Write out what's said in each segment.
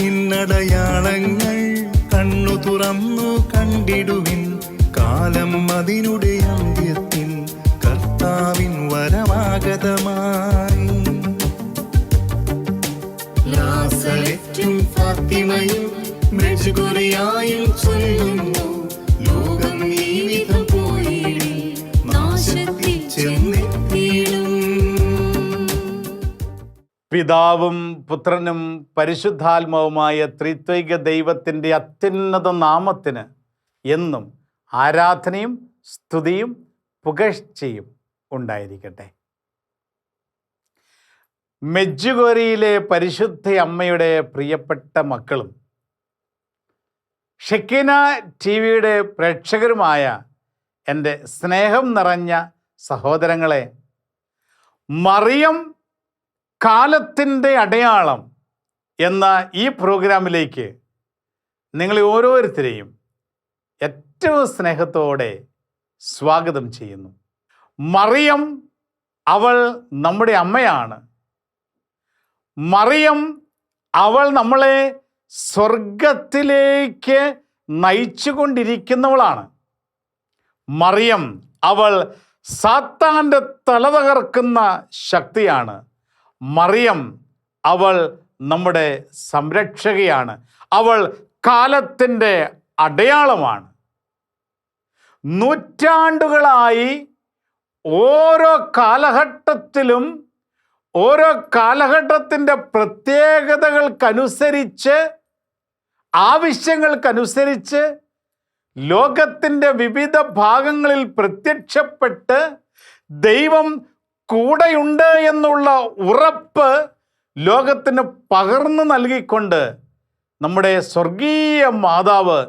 ഇന്നടയാളങ്ങൾ കണ്ണു തുറന്നു കണ്ടിടുവിൻ കാലം അതിനുടെ അന്ത്യത്തിൻ കർത്താവിൻ വരമാഗതമായി നാസറെറ്റും ഫാത്തിമയും ചൊല്ലുന്നു ലോകം ഈ പിതാവും പുത്രനും പരിശുദ്ധാത്മാവുമായ ത്രിത്വൈക ദൈവത്തിന്റെ അത്യുന്നത നാമത്തിന് എന്നും ആരാധനയും സ്തുതിയും പുകഴ്ചയും ഉണ്ടായിരിക്കട്ടെ. മെജ്ജുഗോരിയിലെ പരിശുദ്ധ അമ്മയുടെ പ്രിയപ്പെട്ട മക്കളും ഷെക്കിന ടി വിയുടെ പ്രേക്ഷകരുമായ എന്റെ സ്നേഹം നിറഞ്ഞ സഹോദരങ്ങളെ മറിയം കാലത്തിന്റെ അടയാളം എന്ന ഈ പ്രോഗ്രാമിലേക്ക് നിങ്ങളെ ഓരോരുത്തരെയും ഏറ്റവും സ്നേഹത്തോടെ സ്വാഗതം ചെയ്യുന്നു. മറിയം അവൾ നമ്മുടെ അമ്മയാണ്. മറിയം അവൾ നമ്മളെ സ്വർഗത്തിലേക്ക് നയിച്ചുകൊണ്ടിരിക്കുന്നവളാണ്. മറിയം അവൾ സാത്താന്റെ തല തകർക്കുന്ന ശക്തിയാണ്. മറിയം അവൾ നമ്മുടെ സംരക്ഷകയാണ്. അവൾ കാലത്തിന്റെ അടയാളമാണ്. നൂറ്റാണ്ടുകളായി ഓരോ കാലഘട്ടത്തിലും ഓരോ കാലഘട്ടത്തിന്റെ പ്രത്യേകതകൾക്കനുസരിച്ച് ആവശ്യങ്ങൾക്കനുസരിച്ച് ലോകത്തിന്റെ വിവിധ ഭാഗങ്ങളിൽ പ്രത്യക്ഷപ്പെട്ട് ദൈവം കൂടെയുണ്ട് എന്നുള്ള ഉറപ്പ് ലോകത്തിന് പകർന്നു നൽകിക്കൊണ്ട് നമ്മുടെ സ്വർഗീയ മാതാവ്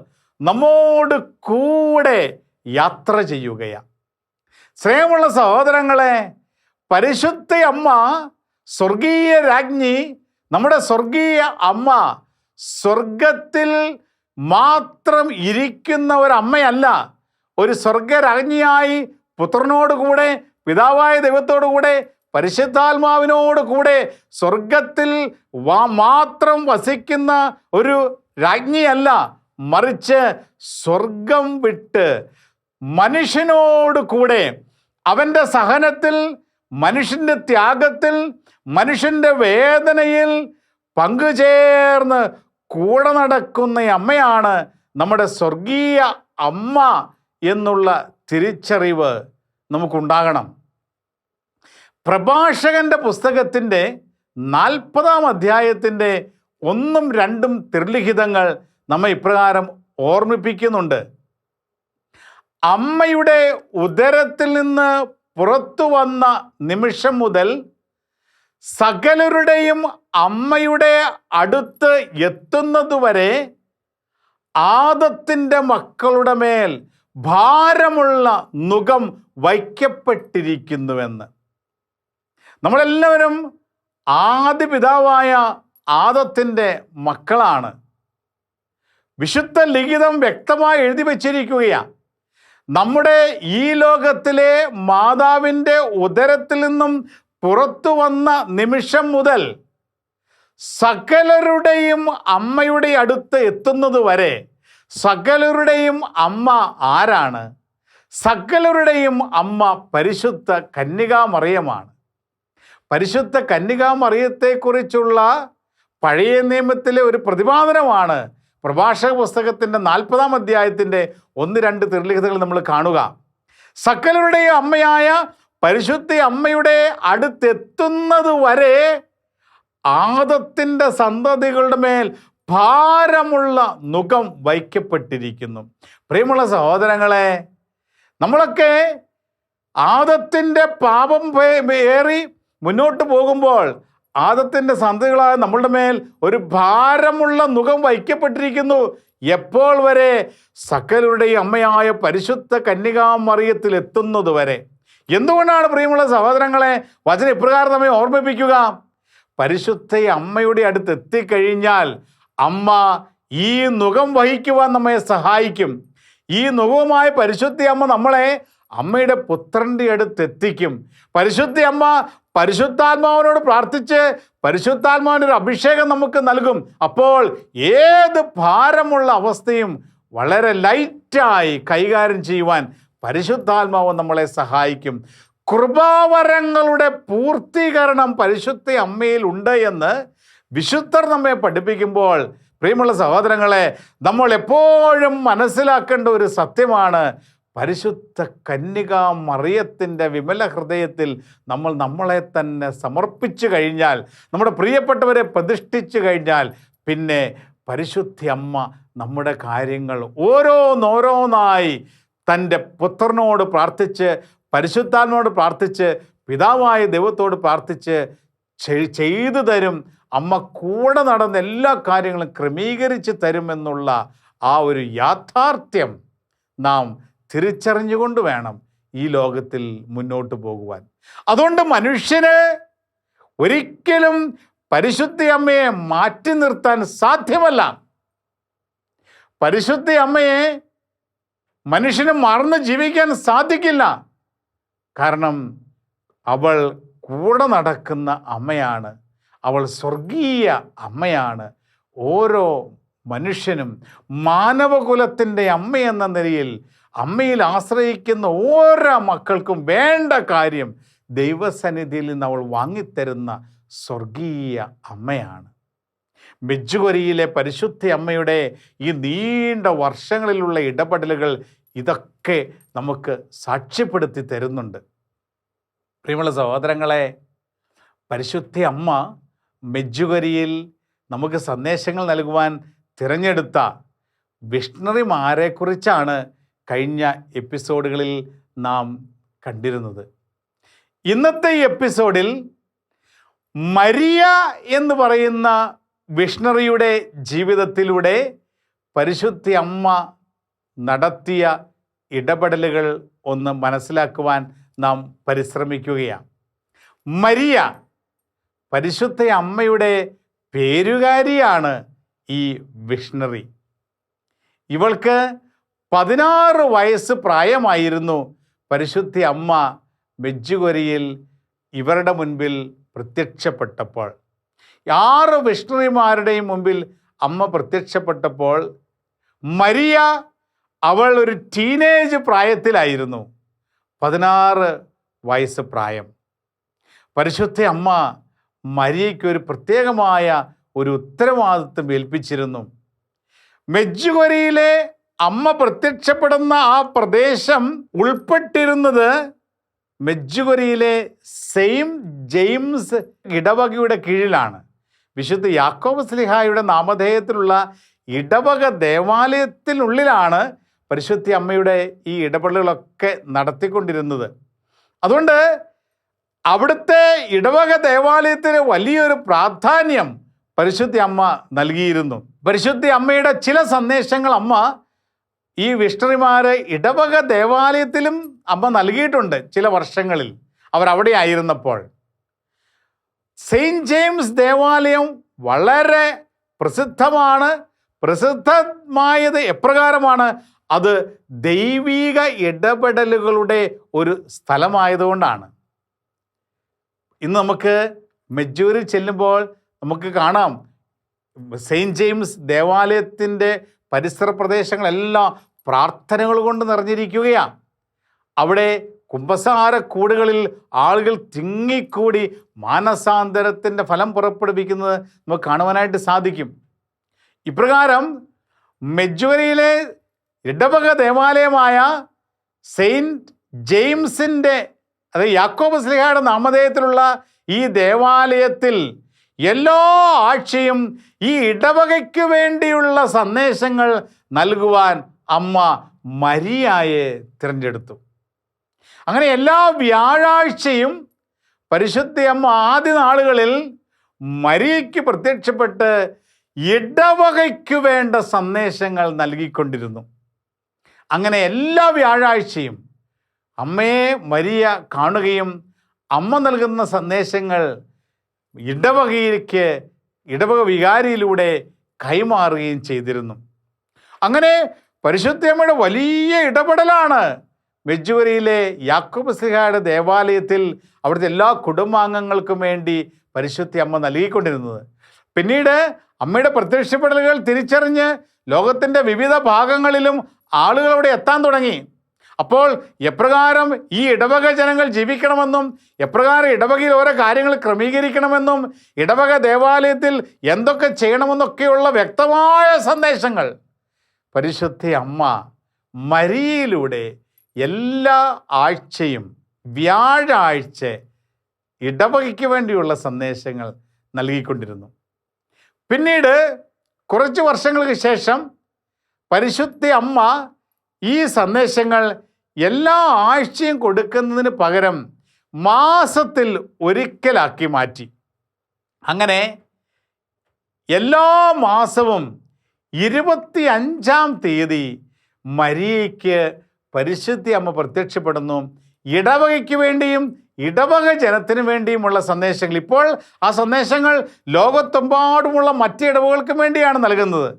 നമ്മോട് കൂടെ യാത്ര ചെയ്യുകയാണ്. സ്നേഹമുള്ള സഹോദരങ്ങളെ പരിശുദ്ധ അമ്മ സ്വർഗീയ രാജ്ഞി നമ്മുടെ സ്വർഗീയ അമ്മ സ്വർഗത്തിൽ മാത്രം ഇരിക്കുന്ന ഒരമ്മയല്ല ഒരു സ്വർഗരാജ്ഞിയായി പുത്രനോട് കൂടെ പിതാവായ ദൈവത്തോടു കൂടെ പരിശുദ്ധാത്മാവിനോട് കൂടെ സ്വർഗത്തിൽ വാ മാത്രം വസിക്കുന്ന ഒരു രാജ്ഞിയല്ല മറിച്ച് സ്വർഗം വിട്ട് മനുഷ്യനോട് കൂടെ അവന്റെ സഹനത്തിൽ മനുഷ്യന്റെ ത്യാഗത്തിൽ മനുഷ്യന്റെ വേദനയിൽ പങ്കുചേർന്ന് കൂടെ നടക്കുന്ന അമ്മയാണ് നമ്മുടെ സ്വർഗീയ അമ്മ എന്നുള്ള തിരിച്ചറിവ് നമുക്കുണ്ടാകണം. പ്രഭാഷകന്റെ പുസ്തകത്തിന്റെ നാൽപ്പതാം അധ്യായത്തിന്റെ ഒന്നും രണ്ടും തിർലിഖിതങ്ങൾ നമ്മെ ഇപ്രകാരം ഓർമ്മിപ്പിക്കുന്നുണ്ട്. അമ്മയുടെ ഉദരത്തിൽ നിന്ന് പുറത്തു വന്ന നിമിഷം മുതൽ സകലരുടെയും അമ്മയുടെ അടുത്ത് എത്തുന്നതുവരെ ആദത്തിന്റെ മക്കളുടെ മേൽ ഭാരമുള്ള നുകം വയ്ക്കപ്പെട്ടിരിക്കുന്നുവെന്ന്. നമ്മളെല്ലാവരും ആദ്യ പിതാവായ ആദത്തിന്റെ മക്കളാണ്. വിശുദ്ധ ലിഖിതം വ്യക്തമായി എഴുതി വച്ചിരിക്കുകയാണ്. നമ്മുടെ ഈ ലോകത്തിലെ മാതാവിന്റെ ഉദരത്തിൽ നിന്നും പുറത്തു വന്ന നിമിഷം മുതൽ സകലരുടെയും അമ്മയുടെ അടുത്ത് എത്തുന്നത് വരെ സകലരുടെയും അമ്മ ആരാണ്? സകലരുടെയും അമ്മ പരിശുദ്ധ കന്യകാമറിയമാണ്. പരിശുദ്ധ കന്യകാമറിയത്തെക്കുറിച്ചുള്ള പഴയ നിയമത്തിലെ ഒരു പ്രതിപാദനമാണ് പ്രഭാഷക പുസ്തകത്തിന്റെ നാൽപ്പതാം അധ്യായത്തിന്റെ ഒന്ന് രണ്ട് തിരലിഖിതകൾ നമ്മൾ കാണുക. സകലരുടെയും അമ്മയായ പരിശുദ്ധ അമ്മയുടെ അടുത്തെത്തുന്നത് വരെ ആദത്തിന്റെ സന്തതികളുടെ മേൽ ഭാരമുള്ള മുഖം വയ്ക്കപ്പെട്ടിരിക്കുന്നു. പ്രിയമുള്ള സഹോദരങ്ങളെ നമ്മളൊക്കെ ആദത്തിന്റെ പാപം ഏറി മുന്നോട്ട് പോകുമ്പോൾ ആദത്തിന്റെ സന്തതികളായ നമ്മളുടെ മേൽ ഒരു ഭാരമുള്ള മുഖം വഹിക്കപ്പെട്ടിരിക്കുന്നു. എപ്പോൾ വരെ? സകലരുടെയും അമ്മയായ പരിശുദ്ധ കന്യകാമറിയത്തിൽ എത്തുന്നത് വരെ. എന്തുകൊണ്ടാണ് പ്രിയമുള്ള സഹോദരങ്ങളെ വചന ഇപ്രകാരം നമ്മെ ഓർമ്മിപ്പിക്കുക? പരിശുദ്ധ അമ്മയുടെ അടുത്ത് എത്തിക്കഴിഞ്ഞാൽ അമ്മ ഈ മുഖം വഹിക്കുവാൻ നമ്മെ സഹായിക്കും. ഈ മുഖവുമായ പരിശുദ്ധി അമ്മ നമ്മളെ അമ്മയുടെ പുത്രന്റെ അടുത്ത് എത്തിക്കും. പരിശുദ്ധ അമ്മ പരിശുദ്ധാത്മാവിനോട് പ്രാർത്ഥിച്ച് പരിശുദ്ധാത്മാവിന്റെ ഒരു അഭിഷേകം നമുക്ക് നൽകും. അപ്പോൾ ഏത് ഭാരമുള്ള അവസ്ഥയും വളരെ ലൈറ്റായി കൈകാര്യം ചെയ്യുവാൻ പരിശുദ്ധാത്മാവ് നമ്മളെ സഹായിക്കും. കൃപാവരങ്ങളുടെ പൂർത്തീകരണം പരിശുദ്ധ അമ്മയിൽ ഉണ്ട് എന്ന് വിശുദ്ധർ നമ്മെ പഠിപ്പിക്കുമ്പോൾ പ്രിയമുള്ള സഹോദരങ്ങളെ നമ്മൾ എപ്പോഴും മനസ്സിലാക്കേണ്ട ഒരു സത്യമാണ്. പരിശുദ്ധ കന്യക മറിയത്തിന്റെ വിമല ഹൃദയത്തിൽ നമ്മൾ നമ്മളെ തന്നെ സമർപ്പിച്ചു കഴിഞ്ഞാൽ നമ്മുടെ പ്രിയപ്പെട്ടവരെ പ്രതിഷ്ഠിച്ചു കഴിഞ്ഞാൽ പിന്നെ പരിശുദ്ധി അമ്മ നമ്മുടെ കാര്യങ്ങൾ ഓരോന്നോരോന്നായി തന്റെ പുത്രനോട് പ്രാർത്ഥിച്ച് പരിശുദ്ധാത്മനോട് പ്രാർത്ഥിച്ച് പിതാവായ ദൈവത്തോട് പ്രാർത്ഥിച്ച് ചെയ്- ചെയ്തു തരും. അമ്മ കൂടെ നടന്ന എല്ലാ കാര്യങ്ങളും ക്രമീകരിച്ച് തരുമെന്നുള്ള ആ ഒരു യാഥാർത്ഥ്യം നാം തിരിച്ചറിഞ്ഞുകൊണ്ട് വേണം ഈ ലോകത്തിൽ മുന്നോട്ട് പോകുവാൻ. അതുകൊണ്ട് മനുഷ്യന് ഒരിക്കലും പരിശുദ്ധി അമ്മയെ മാറ്റി നിർത്താൻ സാധ്യമല്ല. പരിശുദ്ധി അമ്മയെ മനുഷ്യന് മറന്ന് ജീവിക്കാൻ സാധിക്കില്ല. കാരണം അവൾ കൂടെ നടക്കുന്ന അമ്മയാണ്. അവൾ സ്വർഗീയ അമ്മയാണ്. ഓരോ മനുഷ്യനും മാനവകുലത്തിന്റെ അമ്മയെന്ന നിലയിൽ അമ്മയിൽ ആശ്രയിക്കുന്ന ഓരോ മക്കൾക്കും വേണ്ട കാര്യം ദൈവസന്നിധിയിൽ നിന്ന് അവൾ വാങ്ങിത്തരുന്ന സ്വർഗീയ അമ്മയാണ്. മെജ്ജുകൊരിയിലെ പരിശുദ്ധ അമ്മയുടെ ഈ നീണ്ട വർഷങ്ങളിലുള്ള ഇടപെടലുകൾ ഇതൊക്കെ നമുക്ക് സാക്ഷ്യപ്പെടുത്തി തരുന്നുണ്ട്. പ്രിയമുള്ള സഹോദരങ്ങളെ പരിശുദ്ധ അമ്മ മെജ്ജുകരിയിൽ നമുക്ക് സന്ദേശങ്ങൾ നൽകുവാൻ തിരഞ്ഞെടുത്ത വിഷ്ണറിമാരെക്കുറിച്ചാണ് കഴിഞ്ഞ എപ്പിസോഡുകളിൽ നാം കണ്ടിരുന്നത്. ഇന്നത്തെ എപ്പിസോഡിൽ മരിയ എന്ന് പറയുന്ന വിഷ്ണറിയുടെ ജീവിതത്തിലൂടെ പരിശുദ്ധ അമ്മ നടത്തിയ ഇടപെടലുകൾ ഒന്ന് മനസ്സിലാക്കുവാൻ നാം പരിശ്രമിക്കുകയാണ്. മരിയ പരിശുദ്ധ അമ്മയുടെ പേരുകാരിയാണ് ഈ വിഷ്ണറി. ഇവൾക്ക് പതിനാറ് വയസ്സ് പ്രായമായിരുന്നു പരിശുദ്ധി അമ്മ മെജ്ജുകൊരിയിൽ ഇവരുടെ മുൻപിൽ പ്രത്യക്ഷപ്പെട്ടപ്പോൾ. ആറ് മിഷണറിമാരുടെയും മുമ്പിൽ അമ്മ പ്രത്യക്ഷപ്പെട്ടപ്പോൾ മരിയ അവൾ ഒരു ടീനേജ് പ്രായത്തിലായിരുന്നു. പതിനാറ് വയസ്സ് പ്രായം. പരിശുദ്ധ അമ്മ മരിയയ്ക്ക് ഒരു പ്രത്യേകമായ ഒരു ഉത്തരവാദിത്വം ഏൽപ്പിച്ചിരുന്നു. മെജ്ജുകൊരിയിലെ അമ്മ പ്രത്യക്ഷപ്പെടുന്ന ആ പ്രദേശം ഉൾപ്പെട്ടിരുന്നത് മെജ്ജുകൊരിയിലെ സെയിം ജെയിംസ് ഇടവകയുടെ കീഴിലാണ്. വിശുദ്ധ യാക്കോബ് സ്ലിഹായുടെ നാമധേയത്തിലുള്ള ഇടവക ദേവാലയത്തിനുള്ളിലാണ് പരിശുദ്ധി അമ്മയുടെ ഈ ഇടപെടലുകളൊക്കെ നടത്തിക്കൊണ്ടിരുന്നത്. അതുകൊണ്ട് അവിടുത്തെ ഇടവക ദേവാലയത്തിന് വലിയൊരു പ്രാധാന്യം പരിശുദ്ധി അമ്മ നൽകിയിരുന്നു. പരിശുദ്ധി അമ്മയുടെ ചില സന്ദേശങ്ങൾ അമ്മ ഈ വിഷ്ണറിമാര് ഇടവക ദേവാലയത്തിലും അമ്മ നൽകിയിട്ടുണ്ട് ചില വർഷങ്ങളിൽ. അവരവിടെ ആയിരുന്നപ്പോൾ സെയിന്റ് ജെയിംസ് ദേവാലയം വളരെ പ്രസിദ്ധമാണ്. പ്രസിദ്ധമായത് എപ്രകാരമാണ്? അത് ദൈവീക ഇടപെടലുകളുടെ ഒരു സ്ഥലമായതുകൊണ്ടാണ്. ഇന്ന് നമുക്ക് മെജൂരിൽ ചെല്ലുമ്പോൾ നമുക്ക് കാണാം. സെയിന്റ് ജെയിംസ് ദേവാലയത്തിന്റെ പരിസര പ്രദേശങ്ങളെല്ലാം പ്രാർത്ഥനകൾ കൊണ്ട് നിറഞ്ഞിരിക്കുകയാണ്. അവിടെ കുംഭസാര കൂടുകളിൽ ആളുകൾ തിങ്ങിക്കൂടി മാനസാന്തരത്തിന്റെ ഫലം പുറപ്പെടുവിക്കുന്നത് നമുക്ക് കാണുവാനായിട്ട് സാധിക്കും. ഇപ്രകാരം മെജ്വരിയിലെ ഇടവക ദേവാലയമായ സെയിന്റ് ജെയിംസിന്റെ അതായത് യാക്കോബ് സ്ലിഹയുടെ നാമധേയത്തിലുള്ള ഈ ദേവാലയത്തിൽ എല്ലാ ആഴ്ചയും ഈ ഇടവകയ്ക്ക് വേണ്ടിയുള്ള സന്ദേശങ്ങൾ നൽകുവാൻ അമ്മ മരിയായെ തിരഞ്ഞെടുത്തു. അങ്ങനെ എല്ലാ വ്യാഴാഴ്ചയും പരിശുദ്ധ അമ്മ ആദ്യ നാളുകളിൽ മരിയയ്ക്ക് പ്രത്യക്ഷപ്പെട്ട് ഇടവകയ്ക്ക് വേണ്ട സന്ദേശങ്ങൾ നൽകിക്കൊണ്ടിരുന്നു. അങ്ങനെ എല്ലാ വ്യാഴാഴ്ചയും അമ്മയെ മരിയ കാണുകയും അമ്മ നൽകുന്ന സന്ദേശങ്ങൾ ഇടവകയിലേക്ക് ഇടവക വികാരിയിലൂടെ കൈമാറുകയും ചെയ്തിരുന്നു. അങ്ങനെ പരിശുദ്ധമ്മയുടെ വലിയ ഇടപെടലാണ്. മെജുവരിയിലെ യാക്കോബ് സിഹായുടെ ദേവാലയത്തിൽ അവിടുത്തെ എല്ലാ കുടുംബാംഗങ്ങൾക്കും വേണ്ടി പരിശുദ്ധി അമ്മ നൽകിക്കൊണ്ടിരുന്നത്. പിന്നീട് അമ്മയുടെ പ്രത്യക്ഷപ്പെടലുകൾ തിരിച്ചറിഞ്ഞ് ലോകത്തിന്റെ വിവിധ ഭാഗങ്ങളിലും ആളുകൾ അവിടെ എത്താൻ തുടങ്ങി. അപ്പോൾ എപ്രകാരം ഈ ഇടവക ജനങ്ങൾ ജീവിക്കണമെന്നും എപ്രകാരം ഇടവകയിൽ ഓരോ കാര്യങ്ങൾ ക്രമീകരിക്കണമെന്നും ഇടവക ദേവാലയത്തിൽ എന്തൊക്കെ ചെയ്യണമെന്നൊക്കെയുള്ള വ്യക്തമായ സന്ദേശങ്ങൾ പരിശുദ്ധ അമ്മ മരിയിലൂടെ എല്ലാ ആഴ്ചയും വ്യാഴാഴ്ച ഇടവകയ്ക്ക് വേണ്ടിയുള്ള സന്ദേശങ്ങൾ നൽകിക്കൊണ്ടിരുന്നു. പിന്നീട് കുറച്ച് വർഷങ്ങൾക്ക് ശേഷം പരിശുദ്ധ അമ്മ ഈ സന്ദേശങ്ങൾ എല്ലാ ആഴ്ചയും കൊടുക്കുന്നതിന് പകരം മാസത്തിൽ ഒരിക്കലാക്കി മാറ്റി. അങ്ങനെ എല്ലാ മാസവും ഇരുപത്തി അഞ്ചാം തീയതി മരിയയ്ക്ക് പരിശുദ്ധി അമ്മ പ്രത്യക്ഷപ്പെടുന്നു. ഇടവകയ്ക്ക് വേണ്ടിയും ഇടവക ജനത്തിനു വേണ്ടിയുമുള്ള സന്ദേശങ്ങൾ. ഇപ്പോൾ ആ സന്ദേശങ്ങൾ ലോകത്തെമ്പാടുമുള്ള മറ്റ് ഇടവകൾക്കും വേണ്ടിയാണ് നൽകുന്നത്.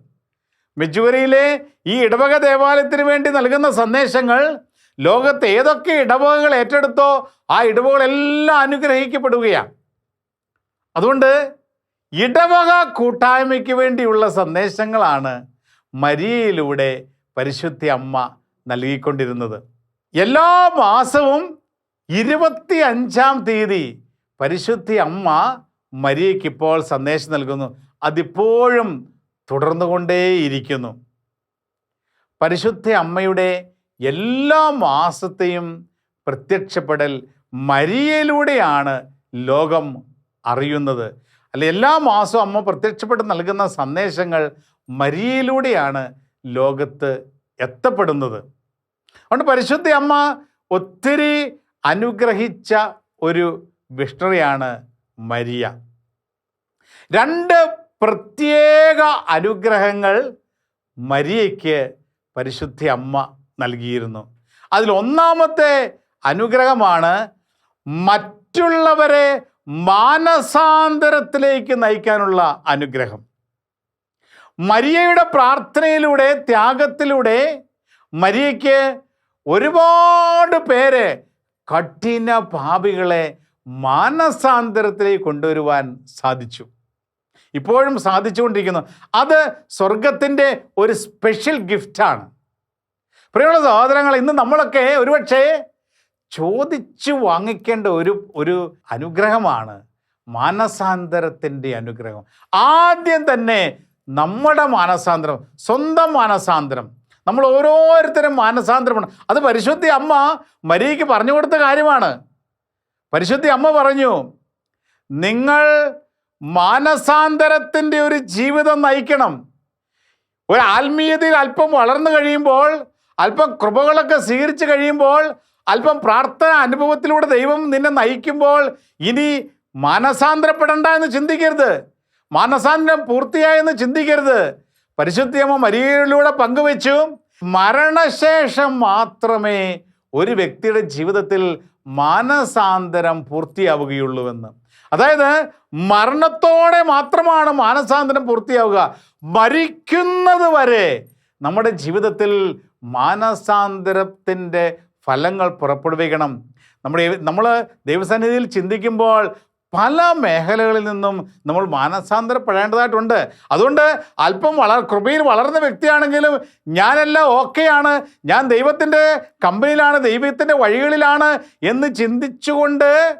മെജൂരിയിലെ ഈ ഇടവക ദേവാലയത്തിന് വേണ്ടി നൽകുന്ന സന്ദേശങ്ങൾ ലോകത്തെ ഏതൊക്കെ ഇടവകകൾ ഏറ്റെടുത്തോ ആ ഇടവകളെല്ലാം അനുഗ്രഹിക്കപ്പെടുകയാണ്. അതുകൊണ്ട് ഇടവക കൂട്ടായ്മയ്ക്ക് വേണ്ടിയുള്ള സന്ദേശങ്ങളാണ് മരിയയിലൂടെ പരിശുദ്ധി അമ്മ നൽകിക്കൊണ്ടിരുന്നത്. എല്ലാ മാസവും ഇരുപത്തി അഞ്ചാം തീയതി പരിശുദ്ധി അമ്മ മരിയയ്ക്ക് ഇപ്പോൾ സന്ദേശം നൽകുന്നു. അതിപ്പോഴും തുടർന്നുകൊണ്ടേയിരിക്കുന്നു. പരിശുദ്ധ അമ്മയുടെ എല്ലാ മാസത്തെയും പ്രത്യക്ഷപ്പെടൽ മരിയയിലൂടെയാണ് ലോകം അറിയുന്നത്. അല്ല എല്ലാ മാസവും അമ്മ പ്രത്യക്ഷപ്പെട്ട് നൽകുന്ന സന്ദേശങ്ങൾ മരിയയിലൂടെയാണ് ലോകത്ത് എത്തപ്പെടുന്നത്. അതുകൊണ്ട് പരിശുദ്ധ അമ്മ ഒത്തിരി അനുഗ്രഹിച്ച ഒരു വിഷ്ണറിയാണ് മരിയ. രണ്ട് പ്രത്യേക അനുഗ്രഹങ്ങൾ മരിയയ്ക്ക് പരിശുദ്ധ അമ്മ നൽകിയിരുന്നു. അതിൽ ഒന്നാമത്തെ അനുഗ്രഹമാണ് മറ്റുള്ളവരെ മാനസാന്തരത്തിലേക്ക് നയിക്കാനുള്ള അനുഗ്രഹം. മരിയയുടെ പ്രാർത്ഥനയിലൂടെ ത്യാഗത്തിലൂടെ മരിയയ്ക്ക് ഒരുപാട് പേരെ കഠിന പാപികളെ മാനസാന്തരത്തിലേക്ക് കൊണ്ടുവരുവാൻ സാധിച്ചു. ഇപ്പോഴും സാധിച്ചുകൊണ്ടിരിക്കുന്നു. അത് സ്വർഗത്തിന്റെ ഒരു സ്പെഷ്യൽ ഗിഫ്റ്റാണ്. പ്രിയമുള്ള സഹോദരങ്ങൾ ഇന്ന് നമ്മളൊക്കെ ഒരുപക്ഷേ ചോദിച്ചു വാങ്ങിക്കേണ്ട ഒരു ഒരു അനുഗ്രഹമാണ് മാനസാന്തരത്തിന്റെ അനുഗ്രഹം. ആദ്യം തന്നെ നമ്മുടെ മാനസാന്തരം സ്വന്തം മാനസാന്തരം. നമ്മൾ ഓരോരുത്തരും മാനസാന്തരമാണ്. അത് പരിശുദ്ധി അമ്മ മരിയയ്ക്ക് പറഞ്ഞു കൊടുത്ത കാര്യമാണ്. പരിശുദ്ധി അമ്മ പറഞ്ഞു നിങ്ങൾ മാനസാന്തരത്തിന്റെ ഒരു ജീവിതം നയിക്കണം. ഒരു ആത്മീയതയിൽ അല്പം വളർന്നു കഴിയുമ്പോൾ അല്പം കൃപകളൊക്കെ സ്വീകരിച്ചു കഴിയുമ്പോൾ അല്പം പ്രാർത്ഥന അനുഭവത്തിലൂടെ ദൈവം നിന്നെ നയിക്കുമ്പോൾ ഇനി മാനസാന്തരപ്പെടണ്ട എന്ന് ചിന്തിക്കരുത്. മാനസാന്തരം പൂർത്തിയായെന്ന് ചിന്തിക്കരുത്. പരിശുദ്ധിയമ്മ മരിയയിലൂടെ പങ്കുവെച്ചു. മരണശേഷം മാത്രമേ ഒരു വ്യക്തിയുടെ ജീവിതത്തിൽ മാനസാന്തരം പൂർത്തിയാവുകയുള്ളൂവെന്ന്. അതായത് മരണത്തോടെ മാത്രമാണ് മാനസാന്തരം പൂർത്തിയാവുക. മരിക്കുന്നത് വരെ നമ്മുടെ ജീവിതത്തിൽ മാനസാന്തരത്തിന്റെ ഫലങ്ങൾ പുറപ്പെടുവിക്കണം. നമ്മുടെ നമ്മൾ ദൈവസന്നിധിയിൽ ചിന്തിക്കുമ്പോൾ പല മേഖലകളിൽ നിന്നും നമ്മൾ മാനസാന്തരപ്പെടേണ്ടതായിട്ടുണ്ട്. അതുകൊണ്ട് അല്പം വളർ കൃപയിൽ വളർന്ന വ്യക്തിയാണെങ്കിലും ഞാനെല്ലാം ഓക്കെയാണ് ഞാൻ ദൈവത്തിന്റെ കമ്പനിയിലാണ് ദൈവത്തിന്റെ വഴികളിലാണ് എന്ന് ചിന്തിച്ചുകൊണ്ട്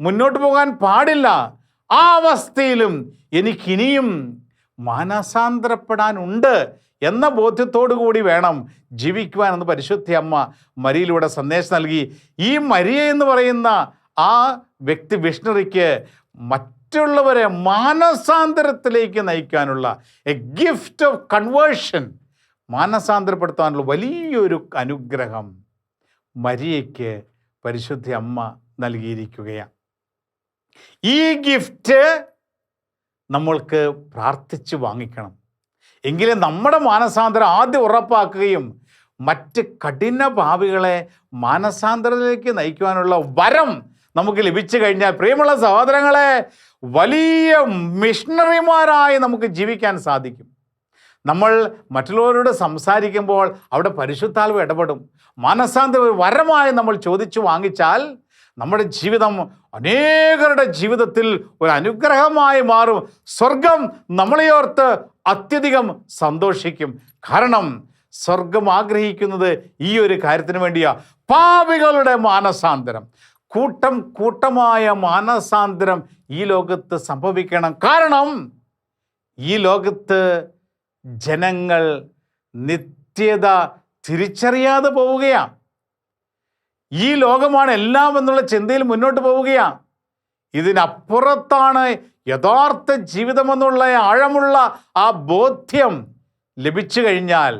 മുന്നോട്ട് പോകാൻ പാടില്ല. ആ അവസ്ഥയിലും എനിക്കിനിയും മാനസാന്തരപ്പെടാനുണ്ട്. എന്ന ബോധ്യത്തോടു കൂടി വേണം ജീവിക്കുവാൻ എന്ന് പരിശുദ്ധ അമ്മ മരിയിലൂടെ സന്ദേശം നൽകി. ഈ മരിയ എന്ന് പറയുന്ന ആ വ്യക്തി വിഷ്ണറിക്ക് മറ്റുള്ളവരെ മാനസാന്തരത്തിലേക്ക് നയിക്കാനുള്ള എ ഗിഫ്റ്റ് ഓഫ് കൺവേർഷൻ മാനസാന്തരപ്പെടുത്താനുള്ള വലിയൊരു അനുഗ്രഹം മരിയയ്ക്ക് പരിശുദ്ധി അമ്മ നൽകിയിരിക്കുകയാണ്. ഈ ഗിഫ്റ്റ് നമ്മൾക്ക് പ്രാർത്ഥിച്ച് വാങ്ങിക്കണം. എങ്കിലും നമ്മുടെ മാനസാന്തരം ആദ്യം ഉറപ്പാക്കുകയും മറ്റ് കഠിന ഭാവികളെ മാനസാന്തരത്തിലേക്ക് നയിക്കുവാനുള്ള വരം നമുക്ക് ലഭിച്ചു കഴിഞ്ഞാൽ പ്രിയമുള്ള സഹോദരങ്ങളെ വലിയ മിഷണറിമാരായി നമുക്ക് ജീവിക്കാൻ സാധിക്കും. നമ്മൾ മറ്റുള്ളവരോട് സംസാരിക്കുമ്പോൾ അവിടെ പരിശുദ്ധാൽവ് ഇടപെടും. മാനസാന്തര വരമായി നമ്മൾ ചോദിച്ചു വാങ്ങിച്ചാൽ നമ്മുടെ ജീവിതം അനേകരുടെ ജീവിതത്തിൽ ഒരു അനുഗ്രഹമായി മാറും. സ്വർഗം നമ്മളെയോർത്ത് അത്യധികം സന്തോഷിക്കും. കാരണം സ്വർഗം ആഗ്രഹിക്കുന്നത് ഈ ഒരു കാര്യത്തിന് വേണ്ടിയാ. പാപികളുടെ മാനസാന്തരം. കൂട്ടം കൂട്ടമായ മാനസാന്തരം ഈ ലോകത്ത് സംഭവിക്കണം. കാരണം ഈ ലോകത്ത് ജനങ്ങൾ നിത്യത തിരിച്ചറിയാതെ പോവുകയാണ് ഈ ലോകമാണ് എല്ലാം എന്നുള്ള ചിന്തയിൽ മുന്നോട്ട് പോവുകയാണ് ഇതിനപ്പുറത്താണ് യഥാർത്ഥ ജീവിതമെന്നുള്ള ആഴമുള്ള ആ ബോധ്യം ലഭിച്ചു കഴിഞ്ഞാൽ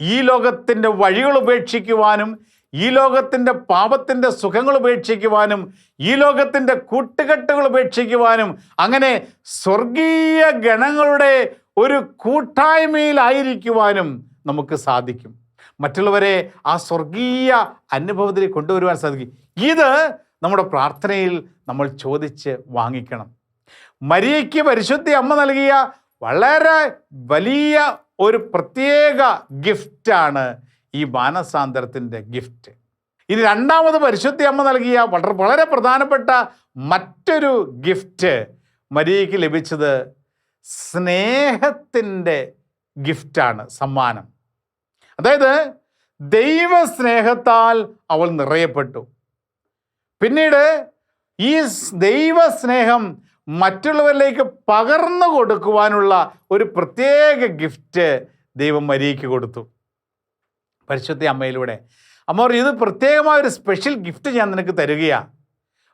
ഈ ലോകത്തിന്റെ വഴികൾ ഉപേക്ഷിക്കുവാനും ഈ ലോകത്തിന്റെ പാപത്തിന്റെ സുഖങ്ങൾ ഉപേക്ഷിക്കുവാനും ഈ ലോകത്തിന്റെ കൂട്ടുകെട്ടുകൾ ഉപേക്ഷിക്കുവാനും അങ്ങനെ സ്വർഗീയ ഗണങ്ങളുടെ ഒരു കൂട്ടായ്മയിലായിരിക്കുവാനും നമുക്ക് സാധിക്കും. മറ്റുള്ളവരെ ആ സ്വർഗീയ അനുഭവത്തിലേക്ക് കൊണ്ടുവരുവാൻ സാധിക്കും. ഇത് നമ്മുടെ പ്രാർത്ഥനയിൽ നമ്മൾ ചോദിച്ച് വാങ്ങിക്കണം. മരിയയ്ക്ക് പരിശുദ്ധി അമ്മ നൽകിയ വളരെ വലിയ ഒരു പ്രത്യേക ഗിഫ്റ്റാണ് ഈ മാനസാന്തരത്തിന്റെ ഗിഫ്റ്റ് ഇനി രണ്ടാമത് പരിശുദ്ധി അമ്മ നൽകിയ വളരെ വളരെ പ്രധാനപ്പെട്ട മറ്റൊരു ഗിഫ്റ്റ് മരിയയ്ക്ക് ലഭിച്ചത് സ്നേഹത്തിന്റെ ഗിഫ്റ്റാണ് സമ്മാനം. അതായത് ദൈവസ്നേഹത്താൽ അവൾ നിറയപ്പെട്ടു. പിന്നീട് ഈ ദൈവസ്നേഹം മറ്റുള്ളവരിലേക്ക് പകർന്നു കൊടുക്കുവാനുള്ള ഒരു പ്രത്യേക ഗിഫ്റ്റ് ദൈവം മരിയയ്ക്ക് കൊടുത്തു. പരിശുദ്ധ അമ്മയിലൂടെ. അമ്മ പറഞ്ഞു ഇത് പ്രത്യേകമായ ഒരു സ്പെഷ്യൽ ഗിഫ്റ്റ് ഞാൻ നിനക്ക് തരികയാണ്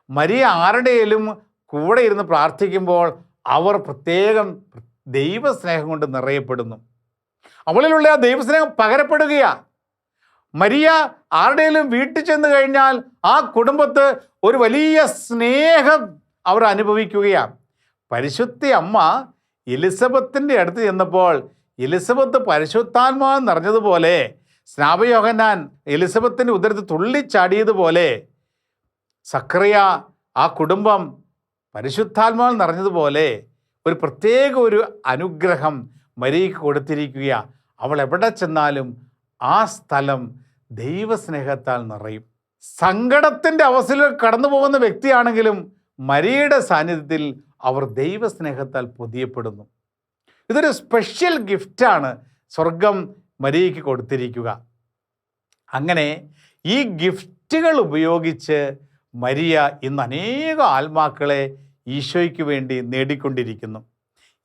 മരിയ ആരുടെയും കൂടെ ഇരുന്ന് പ്രാർത്ഥിക്കുമ്പോൾ അവർ പ്രത്യേകം ദൈവസ്നേഹം കൊണ്ട് നിറയപ്പെടുന്നു. അവളിലുള്ള ആ ദൈവസ്നേഹം പകരപ്പെടുകയാ. മരിയ ആരുടെയും വീട്ടിൽ ചെന്ന് കഴിഞ്ഞാൽ ആ കുടുംബത്ത് ഒരു വലിയ സ്നേഹം അവർ അനുഭവിക്കുകയാ. പരിശുദ്ധി അമ്മ എലിസബത്തിന്റെ അടുത്ത് ചെന്നപ്പോൾ എലിസബത്ത് പരിശുദ്ധാത്മാവ് നിറഞ്ഞതുപോലെ സ്നാപയോഹനാൻ എലിസബത്തിന്റെ ഉദരത്ത് തുള്ളിച്ചാടിയതുപോലെ സക്രിയ ആ കുടുംബം പരിശുദ്ധാത്മാവ് നിറഞ്ഞതുപോലെ ഒരു പ്രത്യേക ഒരു അനുഗ്രഹം മരിക്ക് കൊടുത്തിരിക്കുക അവൾ എവിടെ ചെന്നാലും ആ സ്ഥലം ദൈവസ്നേഹത്താൽ നിറയും. സങ്കടത്തിന്റെ അവസ്ഥയിൽ കടന്നു പോകുന്ന വ്യക്തിയാണെങ്കിലും മരിയയുടെ സാന്നിധ്യത്തിൽ അവർ ദൈവസ്നേഹത്താൽ പൊതിയപ്പെടുന്നു. ഇതൊരു സ്പെഷ്യൽ ഗിഫ്റ്റാണ് സ്വർഗം മരിയയ്ക്ക് കൊടുത്തിരിക്കുക. അങ്ങനെ ഈ ഗിഫ്റ്റുകൾ ഉപയോഗിച്ച് മരിയ ഇന്ന് അനേക ആത്മാക്കളെ ഈശോയ്ക്ക് വേണ്ടി നേടിക്കൊണ്ടിരിക്കുന്നു.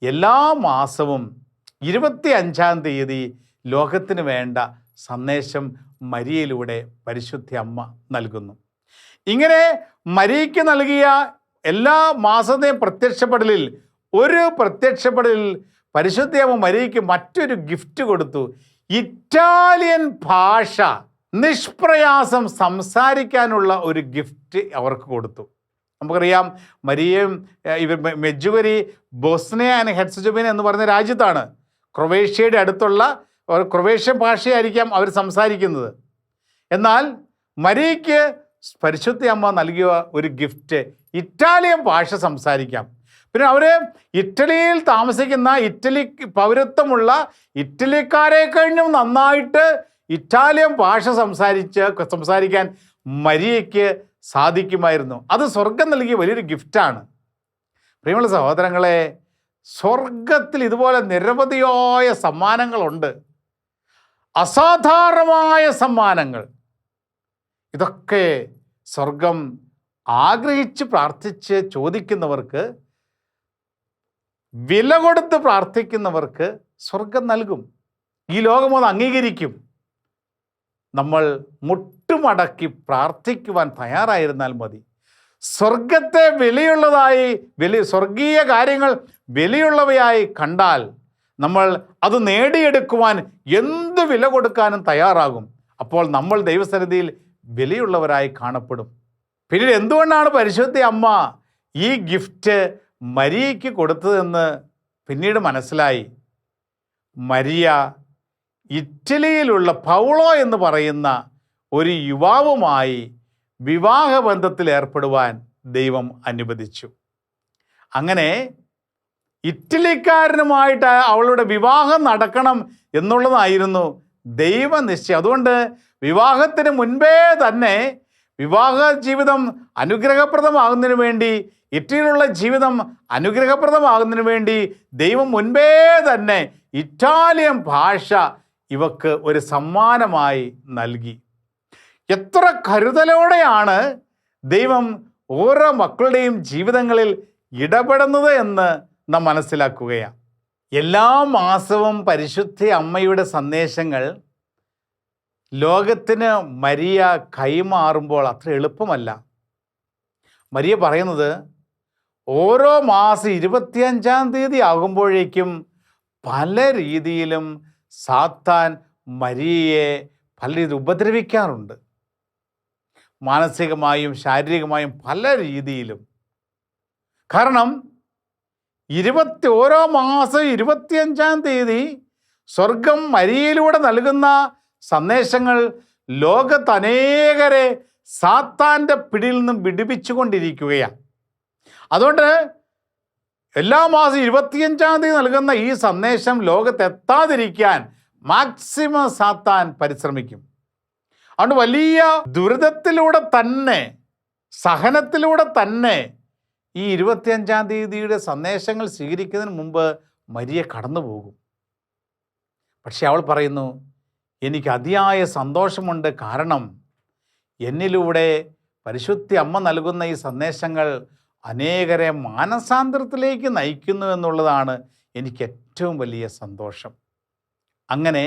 എല്ലാ മാസവും ഇരുപത്തി അഞ്ചാം തീയതി ലോകത്തിന് വേണ്ട സന്ദേശം മരിയയിലൂടെ പരിശുദ്ധ അമ്മ നൽകുന്നു. ഇങ്ങനെ മരിയയ്ക്ക് നൽകിയ എല്ലാ മാസത്തെയും പ്രത്യക്ഷപ്പെടലിൽ ഒരു പ്രത്യക്ഷപ്പെടലിൽ പരിശുദ്ധയമ്മ മരിയയ്ക്ക് മറ്റൊരു ഗിഫ്റ്റ് കൊടുത്തു. ഇറ്റാലിയൻ ഭാഷ നിഷ്പ്രയാസം സംസാരിക്കാനുള്ള ഒരു ഗിഫ്റ്റ് അവർക്ക് കൊടുത്തു. നമുക്കറിയാം മരിയയും ഇവർ മെജുവരി ബോസ്നിയ ആൻഡ് ഹെർസജോവിന എന്ന് പറയുന്ന രാജ്യത്താണ്. ക്രൊവേഷ്യയുടെ അടുത്തുള്ള ഒരു ക്രൊവേഷ്യൻ ഭാഷയായിരിക്കാം അവർ സംസാരിക്കുന്നത്. എന്നാൽ മരിയയ്ക്ക് പരിശുദ്ധ അമ്മ നൽകിയ ഒരു ഗിഫ്റ്റ് ഇറ്റാലിയൻ ഭാഷ സംസാരിക്കാം. പിന്നെ അവർ ഇറ്റലിയിൽ താമസിക്കുന്ന ഇറ്റലി പൗരത്വമുള്ള ഇറ്റലിക്കാരെ കഴിഞ്ഞും നന്നായിട്ട് ഇറ്റാലിയൻ ഭാഷ സംസാരിച്ച് സംസാരിക്കാൻ മരിയയ്ക്ക് സാധിക്കുമായിരുന്നു. അത് സ്വർഗം നൽകിയ വലിയൊരു ഗിഫ്റ്റാണ് പ്രിയമുള്ള സഹോദരങ്ങളെ സ്വർഗത്തിൽ ഇതുപോലെ നിരവധിയായ സമ്മാനങ്ങളുണ്ട്. അസാധാരണമായ സമ്മാനങ്ങൾ. ഇതൊക്കെ സ്വർഗം ആഗ്രഹിച്ച് പ്രാർത്ഥിച്ച് ചോദിക്കുന്നവർക്ക് വില കൊടുത്ത് പ്രാർത്ഥിക്കുന്നവർക്ക് സ്വർഗം നൽകും. ഈ ലോകം അത് അംഗീകരിക്കും. നമ്മൾ മുട്ടുമടക്കി പ്രാർത്ഥിക്കുവാൻ തയ്യാറായിരുന്നാൽ മതി. സ്വർഗത്തെ വിലയുള്ളതായി വലിയ സ്വർഗീയ കാര്യങ്ങൾ വിലയുള്ളവയായി കണ്ടാൽ നമ്മൾ അത് നേടിയെടുക്കുവാൻ എന്ത് വില കൊടുക്കാനും തയ്യാറാകും. അപ്പോൾ നമ്മൾ ദൈവസന്നിധിയിൽ വിലയുള്ളവരായി കാണപ്പെടും. പിന്നീട് എന്തുകൊണ്ടാണ് പരിശുദ്ധ അമ്മ ഈ ഗിഫ്റ്റ് മരിയയ്ക്ക് കൊടുത്തതെന്ന് പിന്നീട് മനസ്സിലായി? മരിയ ഇറ്റലിയിലുള്ള പൗളോ എന്ന് പറയുന്ന ഒരു യുവാവുമായി വിവാഹബന്ധത്തിൽ ഏർപ്പെടുവാൻ ദൈവം അനുവദിച്ചു. അങ്ങനെ ഇറ്റലിക്കാരനുമായിട്ട് അവളുടെ വിവാഹം നടക്കണം എന്നുള്ളതായിരുന്നു ദൈവനിശ്ചയം. അതുകൊണ്ട് വിവാഹത്തിന് മുൻപേ തന്നെ വിവാഹ ജീവിതം അനുഗ്രഹപ്രദമാകുന്നതിന് വേണ്ടി ഇറ്റലിയിലുള്ള ജീവിതം അനുഗ്രഹപ്രദമാകുന്നതിന് വേണ്ടി ദൈവം മുൻപേ തന്നെ ഇറ്റാലിയൻ ഭാഷ ഇവക്ക് ഒരു സമ്മാനമായി നൽകി. എത്ര കരുതലോടെയാണ് ദൈവം ഓരോ മക്കളുടെയും ജീവിതങ്ങളിൽ ഇടപെടുന്നത് എന്ന് നാം മനസ്സിലാക്കുകയാണ്. എല്ലാ മാസവും പരിശുദ്ധ അമ്മയുടെ സന്ദേശങ്ങൾ ലോകത്തിന് മരിയ കൈമാറുമ്പോൾ അത്ര എളുപ്പമല്ല. മരിയ പറയുന്നത് ഓരോ മാസം ഇരുപത്തിയഞ്ചാം തീയതി ആകുമ്പോഴേക്കും പല രീതിയിലും സാത്താൻ മരിയയെ പല രീതിയിൽ ഉപദ്രവിക്കാറുണ്ട്. മാനസികമായും ശാരീരികമായും പല രീതിയിലും. കാരണം ഇരുപത്തി ഓരോ മാസം ഇരുപത്തിയഞ്ചാം തീയതി സ്വർഗം മരിയയിലൂടെ നൽകുന്ന സന്ദേശങ്ങൾ ലോകത്ത് അനേകരെ സാത്താന്റെ പിടിയിൽ നിന്നും വിടുവിച്ചുകൊണ്ടിരിക്കുകയാണ്. അതുകൊണ്ട് എല്ലാ മാസം ഇരുപത്തിയഞ്ചാം തീയതി നൽകുന്ന ഈ സന്ദേശം ലോകത്ത് എത്താതിരിക്കാൻ മാക്സിമം സാത്താൻ പരിശ്രമിക്കും. അതുകൊണ്ട് വലിയ ദുരിതത്തിലൂടെ തന്നെ സഹനത്തിലൂടെ തന്നെ ഈ ഇരുപത്തിയഞ്ചാം തീയതിയുടെ സന്ദേശങ്ങൾ സ്വീകരിക്കുന്നതിന് മുമ്പ് മരിയ കടന്നു പോകും പക്ഷെ അവൾ പറയുന്നു എനിക്ക് അതിയായ സന്തോഷമുണ്ട്. കാരണം എന്നിലൂടെ പരിശുദ്ധി അമ്മ നൽകുന്ന ഈ സന്ദേശങ്ങൾ അനേകരെ മാനസാന്തരത്തിലേക്ക് നയിക്കുന്നു എന്നുള്ളതാണ് എനിക്ക് ഏറ്റവും വലിയ സന്തോഷം. അങ്ങനെ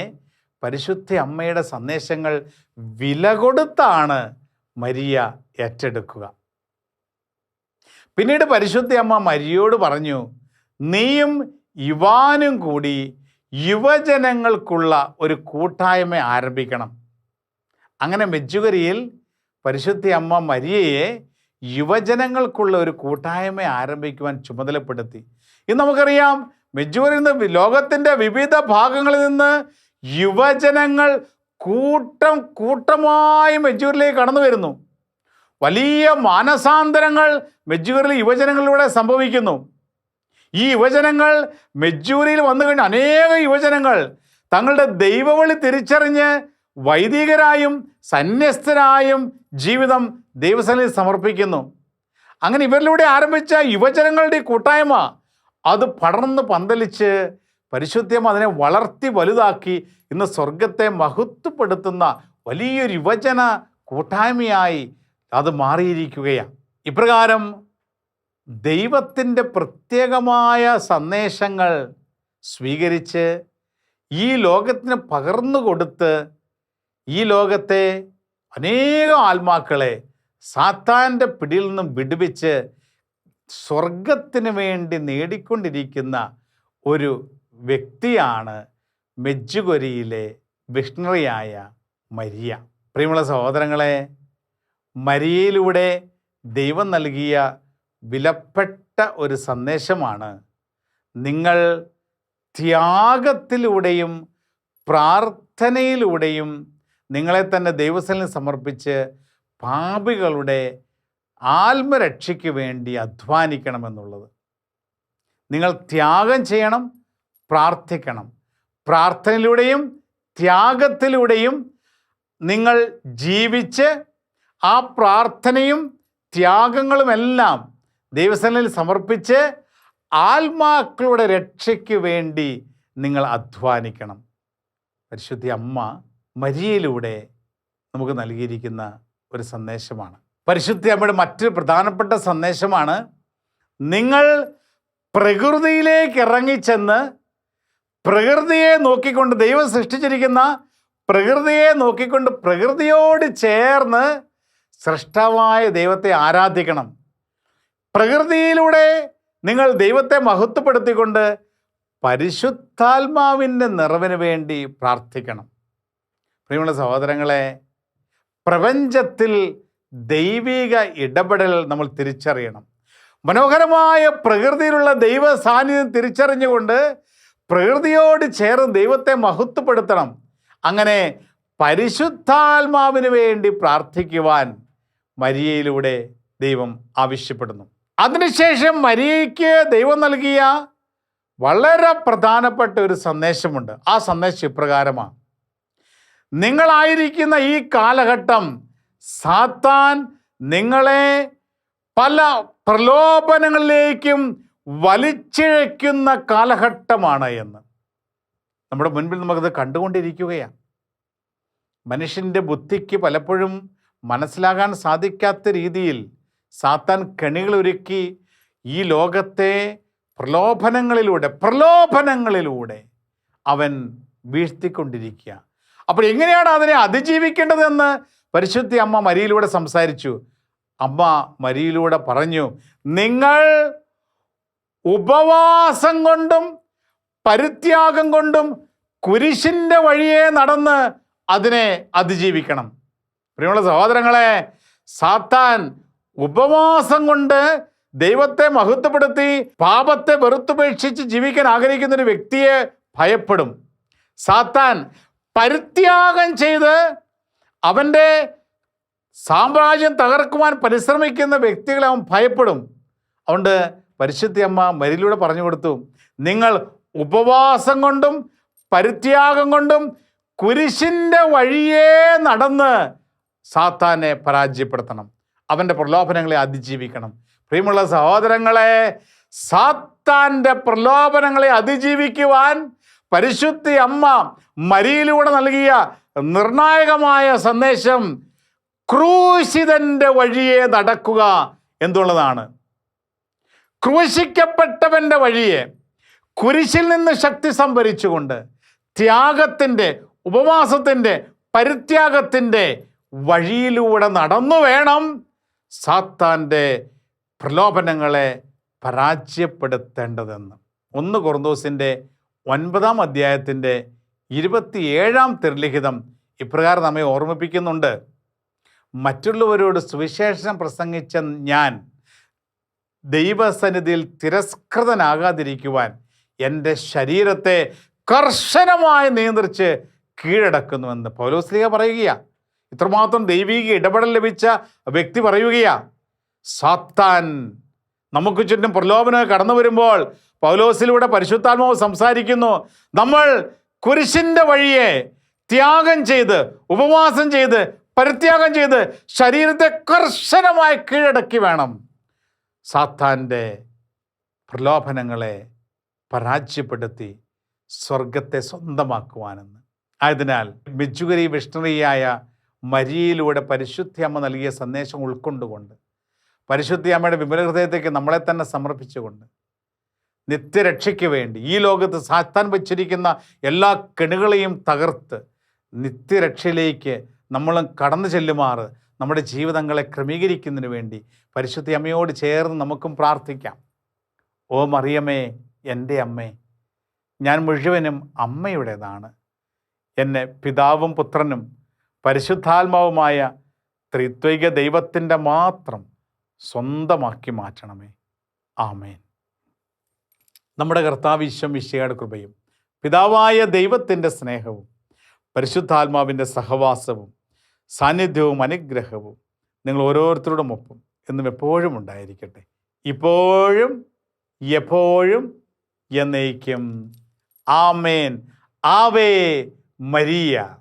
പരിശുദ്ധ അമ്മയുടെ സന്ദേശങ്ങൾ വില കൊടുത്താണ് മരിയ ഏറ്റെടുക്കുക. പിന്നീട് പരിശുദ്ധ അമ്മ മരിയോട് പറഞ്ഞു നീയും ഇവാനും കൂടി യുവജനങ്ങൾക്കുള്ള ഒരു കൂട്ടായ്മ ആരംഭിക്കണം. അങ്ങനെ മെജുകരിയിൽ പരിശുദ്ധ അമ്മ മരിയയെ യുവജനങ്ങൾക്കുള്ള ഒരു കൂട്ടായ്മ ആരംഭിക്കുവാൻ ചുമതലപ്പെടുത്തി. ഇന്ന് നമുക്കറിയാം മെജുവരിൽ നിന്ന് ലോകത്തിന്റെ വിവിധ ഭാഗങ്ങളിൽ നിന്ന് യുവജനങ്ങൾ കൂട്ടം കൂട്ടമായി മെജൂരിലേക്ക് കടന്നു വരുന്നു. വലിയ മാനസാന്തരങ്ങൾ മെജ്ജൂരിലെ യുവജനങ്ങളിലൂടെ സംഭവിക്കുന്നു. ഈ യുവജനങ്ങൾ മെജൂരിയിൽ വന്നു കഴിഞ്ഞ അനേക യുവജനങ്ങൾ തങ്ങളുടെ ദൈവവിളി തിരിച്ചറിഞ്ഞ് വൈദികരായും സന്യസ്തരായും ജീവിതം ദൈവസേനയിൽ സമർപ്പിക്കുന്നു. അങ്ങനെ ഇവരിലൂടെ ആരംഭിച്ച യുവജനങ്ങളുടെ കൂട്ടായ്മ അത് പടർന്ന് പന്തലിച്ച് പരിശുദ്ധം അതിനെ വളർത്തി വലുതാക്കി ഇന്ന് സ്വർഗത്തെ മഹത്വപ്പെടുത്തുന്ന വലിയൊരു യുവജന കൂട്ടായ്മയായി അത് മാറിയിരിക്കുകയാണ്. ഇപ്രകാരം ദൈവത്തിന്റെ പ്രത്യേകമായ സന്ദേശങ്ങൾ സ്വീകരിച്ച് ഈ ലോകത്തിന് പകർന്നു കൊടുത്ത് ഈ ലോകത്തെ അനേകം ആത്മാക്കളെ സാത്താന്റെ പിടിയിൽ നിന്നും വിടുവിച്ച് സ്വർഗത്തിന് വേണ്ടി നേടിക്കൊണ്ടിരിക്കുന്ന ഒരു വ്യക്തിയാണ് മെജ്ജുകൊരിയിലെ വിഷ്ണറിയായ മരിയ. പ്രിയമുള്ള സഹോദരങ്ങളെ മരിയയിലൂടെ ദൈവം നൽകിയ വിലപ്പെട്ട ഒരു സന്ദേശമാണ് നിങ്ങൾ ത്യാഗത്തിലൂടെയും പ്രാർത്ഥനയിലൂടെയും നിങ്ങളെ തന്നെ ദൈവസ്ഥലിന് സമർപ്പിച്ച് പാപികളുടെ ആത്മരക്ഷയ്ക്ക് വേണ്ടി അധ്വാനിക്കണമെന്നുള്ളത്. നിങ്ങൾ ത്യാഗം ചെയ്യണം പ്രാർത്ഥിക്കണം. പ്രാർത്ഥനയിലൂടെയും ത്യാഗത്തിലൂടെയും നിങ്ങൾ ജീവിച്ച് ആ പ്രാർത്ഥനയും ത്യാഗങ്ങളുമെല്ലാം ദൈവസേനയിൽ സമർപ്പിച്ച് ആത്മാക്കളുടെ രക്ഷയ്ക്ക് വേണ്ടി നിങ്ങൾ അധ്വാനിക്കണം. പരിശുദ്ധി അമ്മ മരിയയിലൂടെ നമുക്ക് നൽകിയിരിക്കുന്ന ഒരു സന്ദേശമാണ്. പരിശുദ്ധി അമ്മയുടെ മറ്റൊരു പ്രധാനപ്പെട്ട സന്ദേശമാണ് നിങ്ങൾ പ്രകൃതിയിലേക്ക് ഇറങ്ങിച്ചെന്ന് പ്രകൃതിയെ നോക്കിക്കൊണ്ട് ദൈവം സൃഷ്ടിച്ചിരിക്കുന്ന പ്രകൃതിയെ നോക്കിക്കൊണ്ട് പ്രകൃതിയോട് ചേർന്ന് സൃഷ്ടമായ ദൈവത്തെ ആരാധിക്കണം. പ്രകൃതിയിലൂടെ നിങ്ങൾ ദൈവത്തെ മഹത്വപ്പെടുത്തിക്കൊണ്ട് പരിശുദ്ധാത്മാവിന്റെ നിറവിന് വേണ്ടി പ്രാർത്ഥിക്കണം. പ്രിയമുള്ള സഹോദരങ്ങളെ പ്രപഞ്ചത്തിൽ ദൈവിക ഇടപെടൽ നമ്മൾ തിരിച്ചറിയണം. മനോഹരമായ പ്രകൃതിയിലുള്ള ദൈവ സാന്നിധ്യം തിരിച്ചറിഞ്ഞുകൊണ്ട് പ്രകൃതിയോട് ചേർന്ന് ദൈവത്തെ മഹത്വപ്പെടുത്തണം. അങ്ങനെ പരിശുദ്ധാത്മാവിന് വേണ്ടി പ്രാർത്ഥിക്കുവാൻ മരിയയിലൂടെ ദൈവം ആവശ്യപ്പെടുന്നു. അതിനുശേഷം മരിയയ്ക്ക് ദൈവം നൽകിയ വളരെ പ്രധാനപ്പെട്ട ഒരു സന്ദേശമുണ്ട്. ആ സന്ദേശം ഇപ്രകാരമാണ്. നിങ്ങളായിരിക്കുന്ന ഈ കാലഘട്ടം സാത്താൻ നിങ്ങളെ പല പ്രലോഭനങ്ങളിലേക്കും വലിച്ചിഴയ്ക്കുന്ന കാലഘട്ടമാണ് എന്ന്. നമ്മുടെ മുൻപിൽ നമുക്കത് കണ്ടുകൊണ്ടിരിക്കുകയാണ്. മനുഷ്യന്റെ ബുദ്ധിക്ക് പലപ്പോഴും മനസ്സിലാകാൻ സാധിക്കാത്ത രീതിയിൽ സാത്താൻ കെണികളൊരുക്കി ഈ ലോകത്തെ പ്രലോഭനങ്ങളിലൂടെ പ്രലോഭനങ്ങളിലൂടെ അവൻ വീഴ്ത്തിക്കൊണ്ടിരിക്കുക അപ്പോൾ എങ്ങനെയാണ് അതിനെ അതിജീവിക്കേണ്ടതെന്ന് പരിശുദ്ധി അമ്മ മരിയിലൂടെ സംസാരിച്ചു. അമ്മ മരിയിലൂടെ പറഞ്ഞു നിങ്ങൾ ഉപവാസം കൊണ്ടും പരിത്യാഗം കൊണ്ടും കുരിശിന്റെ വഴിയെ നടന്ന് അതിനെ അതിജീവിക്കണം. പ്രിയമുള്ള സഹോദരങ്ങളെ സാത്താൻ ഉപവാസം കൊണ്ട് ദൈവത്തെ മഹത്വപ്പെടുത്തി പാപത്തെ വെറുത്തുപേക്ഷിച്ച് ജീവിക്കാൻ ആഗ്രഹിക്കുന്ന ഒരു വ്യക്തിയെ ഭയപ്പെടും. സാത്താൻ പരിത്യാഗം ചെയ്ത് അവന്റെ സാമ്രാജ്യം തകർക്കുവാൻ പരിശ്രമിക്കുന്ന വ്യക്തികളെ അവൻ ഭയപ്പെടും. അതുകൊണ്ട് പരിശുദ്ധി അമ്മ മരിലൂടെ പറഞ്ഞു കൊടുത്തു. നിങ്ങൾ ഉപവാസം കൊണ്ടും പരിത്യാഗം കൊണ്ടും കുരിശിന്റെ വഴിയേ നടന്ന് സാത്താനെ പരാജയപ്പെടുത്തണം. അവന്റെ പ്രലോഭനങ്ങളെ അതിജീവിക്കണം. പ്രിയമുള്ള സഹോദരങ്ങളെ സാത്താന്റെ പ്രലോഭനങ്ങളെ അതിജീവിക്കുവാൻ പരിശുദ്ധി അമ്മ മരിയിലൂടെ നൽകിയ നിർണായകമായ സന്ദേശം ക്രൂശിതന്റെ വഴിയെ നടക്കുക എന്നുള്ളതാണ് ക്രൂശിക്കപ്പെട്ടവന്റെ വഴിയെ കുരിശിൽ നിന്ന് ശക്തി സംഭരിച്ചുകൊണ്ട് ത്യാഗത്തിന്റെ ഉപവാസത്തിന്റെ പരിത്യാഗത്തിന്റെ വഴിയിലൂടെ നടന്നു വേണം സാത്താന്റെ പ്രലോഭനങ്ങളെ പരാജയപ്പെടുത്തേണ്ടതെന്ന്. ഒന്ന് കൊറന്തോസിന്റെ ഒൻപതാം അധ്യായത്തിന്റെ ഇരുപത്തിയേഴാം തിരുലിഖിതം ഇപ്രകാരം നമ്മെ ഓർമ്മിപ്പിക്കുന്നുണ്ട്. മറ്റുള്ളവരോട് സുവിശേഷം പ്രസംഗിച്ച ഞാൻ ദൈവസന്നിധിയിൽ തിരസ്കൃതനാകാതിരിക്കുവാൻ എന്റെ ശരീരത്തെ കർശനമായി നിയന്ത്രിച്ച് കീഴടക്കുന്നുവെന്ന് പൗലോസ്ലിക പറയുകയാണ് ഇത്രമാത്രം ദൈവീക ഇടപെടൽ ലഭിച്ച വ്യക്തി പറയുകയാ സാത്താൻ നമുക്ക് ചുറ്റും പ്രലോഭനം കടന്നു വരുമ്പോൾ പൗലോസിലൂടെ പരിശുദ്ധാത്മാവ് സംസാരിക്കുന്നു. നമ്മൾ കുരിശിന്റെ വഴിയെ ത്യാഗം ചെയ്ത് ഉപവാസം ചെയ്ത് പരിത്യാഗം ചെയ്ത് ശരീരത്തെ കർശനമായി കീഴടക്കി വേണം. സാത്താന്റെ പ്രലോഭനങ്ങളെ പരാജയപ്പെടുത്തി സ്വർഗത്തെ സ്വന്തമാക്കുവാനെന്ന്. ആയതിനാൽ മിജുഗരി വിഷ്ണുറിയായ മരിയയിലൂടെ പരിശുദ്ധി അമ്മ നൽകിയ സന്ദേശം ഉൾക്കൊണ്ടുകൊണ്ട് പരിശുദ്ധി അമ്മയുടെ വിമല ഹൃദയത്തേക്ക് നമ്മളെ തന്നെ സമർപ്പിച്ചുകൊണ്ട് നിത്യരക്ഷയ്ക്ക് വേണ്ടി ഈ ലോകത്ത് സാത്താൻ വച്ചിരിക്കുന്ന എല്ലാ കെണുകളെയും തകർത്ത് നിത്യരക്ഷയിലേക്ക് നമ്മളും കടന്നു ചെല്ലുമാറ് നമ്മുടെ ജീവിതങ്ങളെ ക്രമീകരിക്കുന്നതിന് വേണ്ടി പരിശുദ്ധി അമ്മയോട് ചേർന്ന് നമുക്കും പ്രാർത്ഥിക്കാം. ഓ മറിയമേ എന്റെ അമ്മേ ഞാൻ മുഴുവനും അമ്മയുടേതാണ്. എന്നെ പിതാവും പുത്രനും പരിശുദ്ധാത്മാവുമായ ത്രിത്വിക ദൈവത്തിന്റെ മാത്രം സ്വന്തമാക്കി മാറ്റണമേ. ആമേൻ. നമ്മുടെ കർത്താവിശ്വം വിശയുടെ കൃപയും പിതാവായ ദൈവത്തിന്റെ സ്നേഹവും പരിശുദ്ധാത്മാവിന്റെ സഹവാസവും സാന്നിധ്യവും അനുഗ്രഹവും നിങ്ങൾ ഓരോരുത്തരോടും ഒപ്പം എന്നും എപ്പോഴും ഉണ്ടായിരിക്കട്ടെ. ഇപ്പോഴും എപ്പോഴും എന്നേക്കും. ആമേൻ. ആവേ മരിയ.